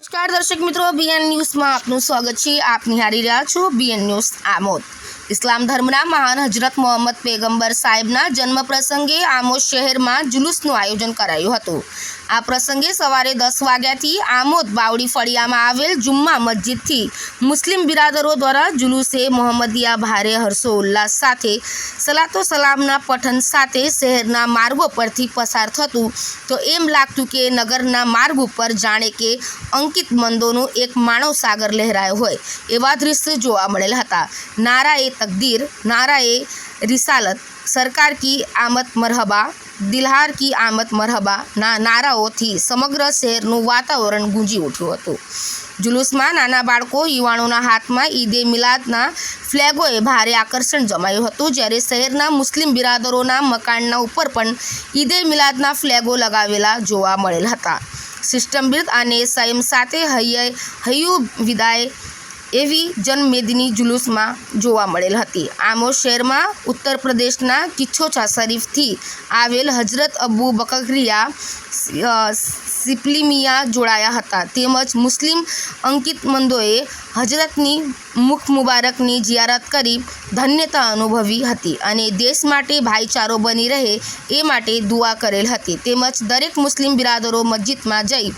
નમસ્કાર દર્શક મિત્રો બીએન ન્યૂઝમાં આપનું સ્વાગત છે. આપ નિહાળી રહ્યા છો બીએન ન્યૂઝ આમોદ. ઇસ્લામ ધર્મના મહાન હજરત મોહમ્મદ પેગંબર સાહેબના જન્મ પ્રસંગે આમોદ શહેરમાં જુલુસનું આયોજન કરાયું હતું. આ પ્રસંગે સવારે દસ વાગ્યાથી આમોદ બાવડી ફળિયામાં આવેલ જુમ્મા મસ્જિદથી મુસ્લિમ બિરાદરો દ્વારા જુલુસે મોહમ્મદિયા ભારે હર્ષો ઉલ્લાસ સાથે સલાતો સલામના પઠન સાથે શહેરના માર્ગો પરથી પસાર થતું. તો એમ લાગતું કે નગરના માર્ગ ઉપર જાણે કે અંકિત મંદોનો એક માનવ સાગર લહેરાયો હોય એવા દૃશ્ય જોવા મળેલ હતા. નારા એ તકદીર નારા એ રિસાલત સરકાર કી આમદ મરહબા દિલહાર કી આમદ મરહબા ના નારાઓથી સમગ્ર શહેરનું વાતાવરણ ગુંજી ઉઠ્યું હતું જુલુસમાં નાના બાળકો યુવાનોના હાથમાં ઈદે મિલાદના ફ્લેગોએ ભારે આકર્ષણ જમાયું હતું. જ્યારે શહેરના મુસ્લિમ બિરાદરોના મકાનના ઉપર પણ ઈદે મિલાદના ફ્લેગો લગાવેલા જોવા મળેલ હતા. સિસ્ટમબિર્દ અને સંયમ સાથે હૈયે હૈયુ વિદાય એવી જનમેદની જુલુસમાં જોવા મળેલ હતી. આમો શહેરમાં ઉત્તર પ્રદેશના કિચ્છોછા શરીફથી આવેલ હજરત અબુ બકરિયા સિપ્લિમિયા જોડાયા હતા. તેમજ મુસ્લિમ અંકિતમંદોએ હજરતની મુખ મુબારકની જિયારત કરી ધન્યતા અનુભવી હતી અને દેશ માટે ભાઈચારો બની રહે એ માટે દુઆ કરેલ હતી. તેમજ દરેક મુસ્લિમ બિરાદરો મસ્જિદમાં જઈ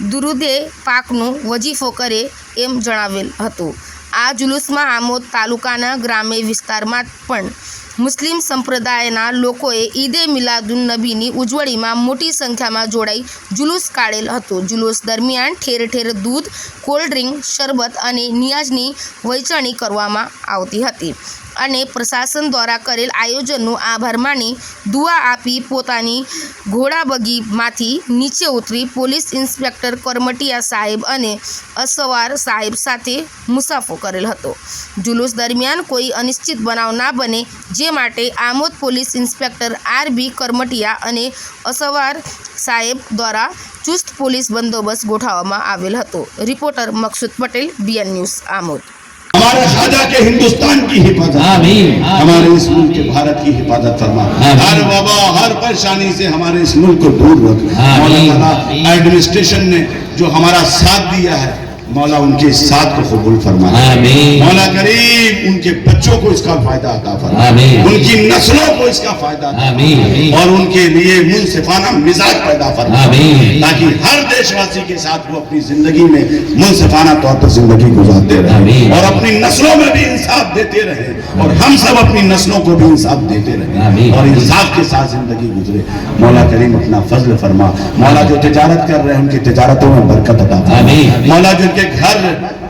દુરુદે પાકનું વજીફો કરે એમ જણાવેલ હતું. આ જુલુસમાં આમોદ તાલુકાના ગ્રામ્ય વિસ્તારમાં પણ મુસ્લિમ સંપ્રદાયના લોકોએ ઈદે મિલાદુન નબીની ઉજવણીમાં મોટી સંખ્યામાં જોડાઈ જુલુસ કાઢેલ હતું. જુલુસ દરમિયાન ઠેર ઠેર દૂધ કોલ્ડ ડ્રિંક શરબત અને નિયાજની વહેંચણી કરવામાં આવતી હતી. અને પ્રશાસન દ્વારા કરેલ આયોજનનો આભાર માની દુઆ આપી પોતાની ઘોડાબગીમાંથી નીચે ઉતરી પોલીસ ઇન્સ્પેક્ટર કરમટિયા સાહેબ અને અસવાર સાહેબ સાથે મુસાફો કરેલ હતો. જુલુસ દરમિયાન કોઈ અનિશ્ચિત બનાવ ના બને, જે માટે Amod police inspector R B Karamatiya અને અસવાર સાહેબ દ્વારા ચુસ્ત પોલીસ બંદોબસ્ત ગોઠવવામાં આવેલ હતો. Reporter Maksud Patel, BN news Amod. ہمارے خدا کے ہندوستان کی حفاظت۔ آمین۔ ہمارے اس ملک کے بھارت کی حفاظت فرما۔ ہر وبا ہر پریشانی سے ہمارے اس ملک کو دور رکھ۔ ایڈمنسٹریشن نے جو ہمارا ساتھ دیا ہے مولا ان کے ساتھ کو قبول فرما مولا کریم ان کے بچوں کو اس کا فائدہ عطا فرما ان کی نسلوں کو اس کا فائدہ عطا اور ان کے لیے منصفانہ مزاج پیدا فرما تاکہ ہر دیش واسی کے ساتھ وہ اپنی زندگی میں منصفانہ طور پر زندگی گزارتے رہے۔ اور اپنی نسلوں میں بھی انصاف دیتے رہے۔ اور ہم سب اپنی نسلوں کو بھی انصاف دیتے رہے۔ اور انصاف کے ساتھ زندگی گزرے۔ مولا کریم اپنا فضل فرما۔ مولا جو تجارت کر رہے ہیں ان کی تجارتوں میں برکت عطا فرما۔ مولا جو کے گھر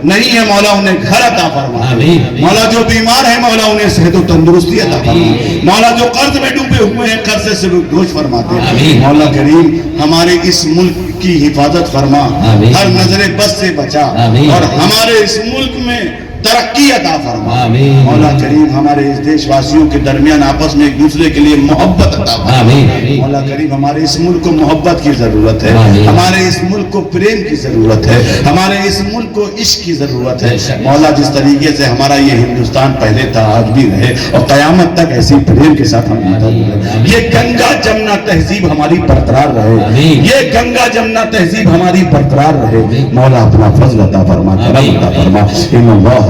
نہیں ہے مولا انہیں گھر عطا فرما مولا جو بیمار ہے مولا انہیں صحت و تندرستی عطا فرما مولا جو قرض میں ڈوبے ہوئے ہیں قرض سے دوش فرماتے ہیں۔ مولا کریم ہمارے اس ملک کی حفاظت فرما۔ ہر نظر بس سے بچا۔ اور ہمارے اس ملک میں ترقی عطا فرما۔ مولا کریم ہمارے اس دیش واسیوں کے درمیان آپس میں ایک دوسرے کے لیے محبت عطا فرما۔ مولا کریم ہمارے اس ملک کو محبت کی ضرورت ہے۔ ہمارے اس ملک کو پریم کی ضرورت ہے۔ ہمارے اس ملک کو عشق کی ضرورت ہے۔ مولا جس طریقے سے ہمارا یہ ہندوستان پہلے تھا آج بھی رہے اور قیامت تک ایسی پریم کے ساتھ ہم یہ گنگا جمنا تہذیب ہماری برقرار رہے۔ یہ گنگا جمنا تہذیب ہماری برقرار رہے۔ مولا اپنا فضل عطا فرما کرم عطا فرما۔ ان اللہ